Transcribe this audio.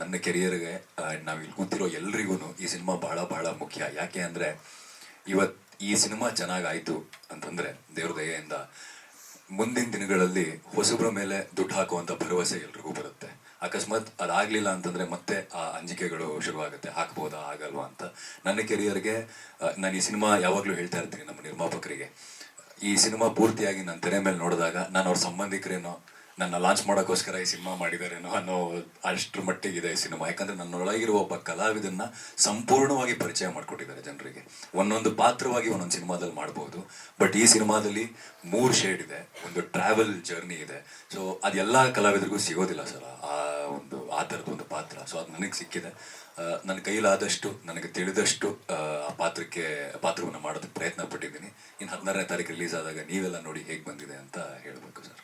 ನನ್ನ ಕೆರಿಯರ್ಗೆ ನಾವು ಇಲ್ಲಿ ಕೂತಿರೋ ಎಲ್ರಿಗೂ ಈ ಸಿನಿಮಾ ಬಹಳ ಬಹಳ ಮುಖ್ಯ. ಯಾಕೆ ಅಂದರೆ ಇವತ್ತು ಈ ಸಿನಿಮಾ ಚೆನ್ನಾಗಾಯ್ತು ಅಂತಂದರೆ ದೇವ್ರ ದಯೆಯಿಂದ ಮುಂದಿನ ದಿನಗಳಲ್ಲಿ ಹೊಸಬ್ರ ಮೇಲೆ ದುಡ್ಡು ಹಾಕುವಂಥ ಭರವಸೆ ಎಲ್ರಿಗೂ ಬರುತ್ತೆ. ಅಕಸ್ಮಾತ್ ಅದಾಗಲಿಲ್ಲ ಅಂತಂದರೆ ಮತ್ತೆ ಆ ಅಂಜಿಕೆಗಳು ಶುರುವಾಗುತ್ತೆ. ಹಾಕ್ಬೋದಾ, ಆಗಲ್ವಾ ಅಂತ. ನನ್ನ ಕೆರಿಯರ್ಗೆ ನಾನು ಈ ಸಿನಿಮಾ ಯಾವಾಗಲೂ ಹೇಳ್ತಾ ಇರ್ತೀನಿ ನಮ್ಮ ನಿರ್ಮಾಪಕರಿಗೆ. ಈ ಸಿನಿಮಾ ಪೂರ್ತಿಯಾಗಿ ನನ್ನ ತೆರೆ ಮೇಲೆ ನೋಡಿದಾಗ ನಾನು ಅವ್ರ ಸಂಬಂಧಿಕರೇನೋ ನನ್ನ ಲಾಂಚ್ ಮಾಡೋಕ್ಕೋಸ್ಕರ ಈ ಸಿನಿಮಾ ಮಾಡಿದಾರೇನೋ ಅನ್ನೋ ಅಷ್ಟರ ಮಟ್ಟಿಗಿದೆ ಈ ಸಿನಿಮಾ. ಯಾಕಂದ್ರೆ ನನ್ನೊಳಗಿರುವ ಒಬ್ಬ ಕಲಾವಿದನ್ನ ಸಂಪೂರ್ಣವಾಗಿ ಪರಿಚಯ ಮಾಡಿಕೊಟ್ಟಿದ್ದಾರೆ ಜನರಿಗೆ. ಒಂದೊಂದು ಪಾತ್ರವಾಗಿ ಒಂದೊಂದು ಸಿನಿಮಾದಲ್ಲಿ ಮಾಡ್ಬೋದು. ಬಟ್ ಈ ಸಿನಿಮಾದಲ್ಲಿ ಮೂರು ಶೇಡ್ ಇದೆ. ಒಂದು ಟ್ರಾವೆಲ್ ಜರ್ನಿ ಇದೆ. ಸೊ ಅದೆಲ್ಲ ಕಲಾವಿದರಿಗೂ ಸಿಗೋದಿಲ್ಲ ಸರ್. ಆ ಒಂದು ಆ ಥರದ ಒಂದು ಪಾತ್ರ. ಸೊ ಅದು ನನಗೆ ಸಿಕ್ಕಿದೆ. ನನ್ನ ಕೈಲಾದಷ್ಟು, ನನಗೆ ತಿಳಿದಷ್ಟು, ಆ ಪಾತ್ರಕ್ಕೆ, ಪಾತ್ರವನ್ನು ಮಾಡೋದಕ್ಕೆ ಪ್ರಯತ್ನ ಪಟ್ಟಿದ್ದೀನಿ. ಇನ್ನು ಹದಿನಾರನೇ ತಾರೀಕು ರಿಲೀಸ್ ಆದಾಗ ನೀವೆಲ್ಲ ನೋಡಿ ಹೇಗೆ ಬಂದಿದೆ ಅಂತ ಹೇಳಬೇಕು ಸರ್.